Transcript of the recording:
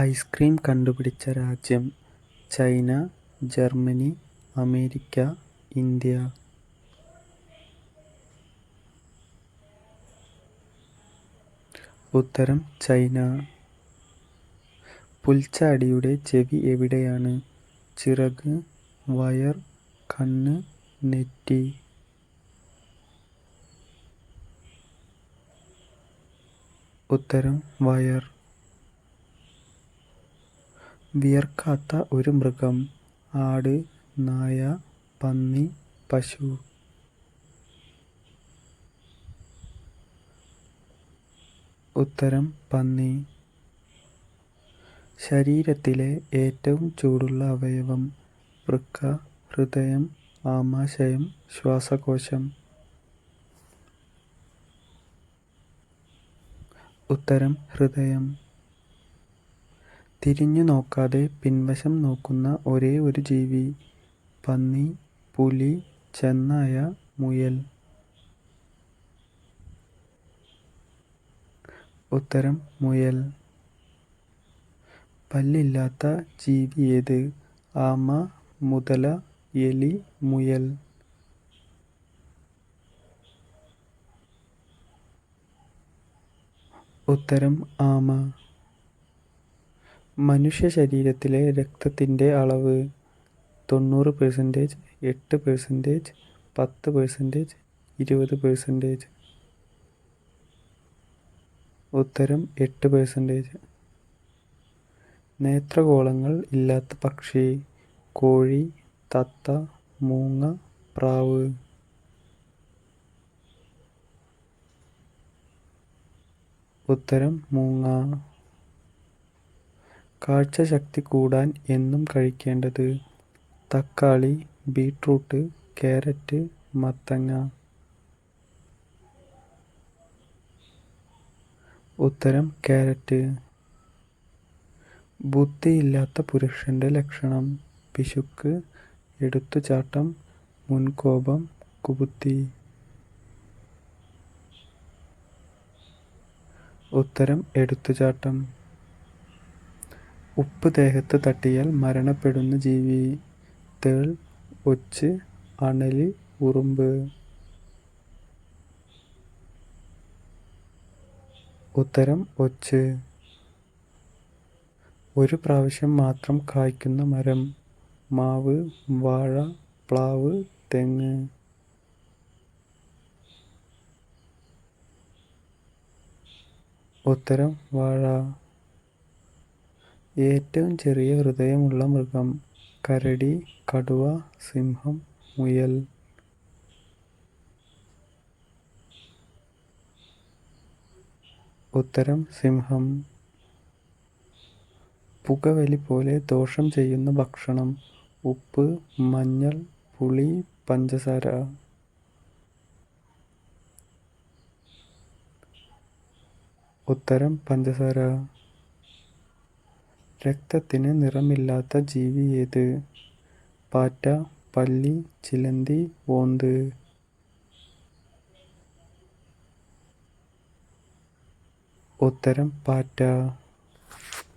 Ice cream കണ്ടുപിടിച്ച രാജ്യം China Germany America India. ഉത്തരം ചൈന. പുൽച്ചാടിയുടെ ചെവി എവിടെയാണ്? ചിറക് വയർ കണ്ണ് നെറ്റി. ഉത്തരം വയർ. വിയർക്കാത്ത ഒരു മൃഗം. ആട് നായ പന്നി പശു. ഉത്തരം പന്നി. ശരീരത്തിലെ ഏറ്റവും ചൂടുള്ള അവയവം വൃക്ക ഹൃദയം ആമാശയം ശ്വാസകോശം. ഉത്തരം ഹൃദയം. തിരിഞ്ഞു നോക്കാതെ പിൻവശം നോക്കുന്ന ഒരേ ഒരു ജീവി പന്നി പുലി ചെന്നായ മുയൽ. ഉത്തരം മുയൽ. പല്ലില്ലാത്ത ജീവി ഏത്? ആമ മുതല എലി മുയൽ. ഉത്തരം ആമ. മനുഷ്യ ശരീരത്തിലെ രക്തത്തിന്റെ അളവ് തൊണ്ണൂറ് പെർസെന്റേജ് എട്ട് പെർസെന്റേജ് പത്ത് പെർസെന്റേജ് ഇരുപത് പെർസെന്റേജ് ഉത്തരം എട്ട് പെർസെന്റേജ് നേത്രഗോളങ്ങൾ ഇല്ലാത്ത പക്ഷി കോഴി തത്ത മൂങ്ങ പ്രാവ്. ഉത്തരം മൂങ്ങ. കാഴ്ചശക്തി കൂടാൻ എന്നും കഴിക്കേണ്ടത് തക്കാളി ബീട്രൂട്ട് കാരറ്റ് മത്തങ്ങ. ഉത്തരം ക്യാരറ്റ്. ബുദ്ധിയില്ലാത്ത പുരുഷന്റെ ലക്ഷണം. പിശുക്ക് എടുത്തുചാട്ടം മുൻകോപം കുബുദ്ധി. ഉത്തരം എടുത്തുചാട്ടം. ഉപ്പ് ദേഹത്ത് തട്ടിയാൽ മരണപ്പെടുന്ന ജീവി തേൾ ഒച്ച് അണലി ഉറുമ്പ്. ഉത്തരം ഒച്ച്. ഒരു പ്രാവശ്യം മാത്രം കായ്ക്കുന്ന മരം. മാവ് വാഴ പ്ലാവ് തെങ്ങ്. ഉത്തരം വാഴ. ഏറ്റവും ചെറിയ ഹൃദയമുള്ള മൃഗം. കരടി കടുവ സിംഹം മുയൽ. ഉത്തരം സിംഹം. പുകവലി പോലെ ദോഷം ചെയ്യുന്ന ഭക്ഷണം. ഉപ്പ് മഞ്ഞൾ പുളി പഞ്ചസാര. ഉത്തരം പഞ്ചസാര. രക്തത്തിന് നിറമില്ലാത്ത ജീവി ഏത്? പാറ്റ പല്ലി ചിലന്തി ഓന്ത് ഉത്തരം പാറ്റ.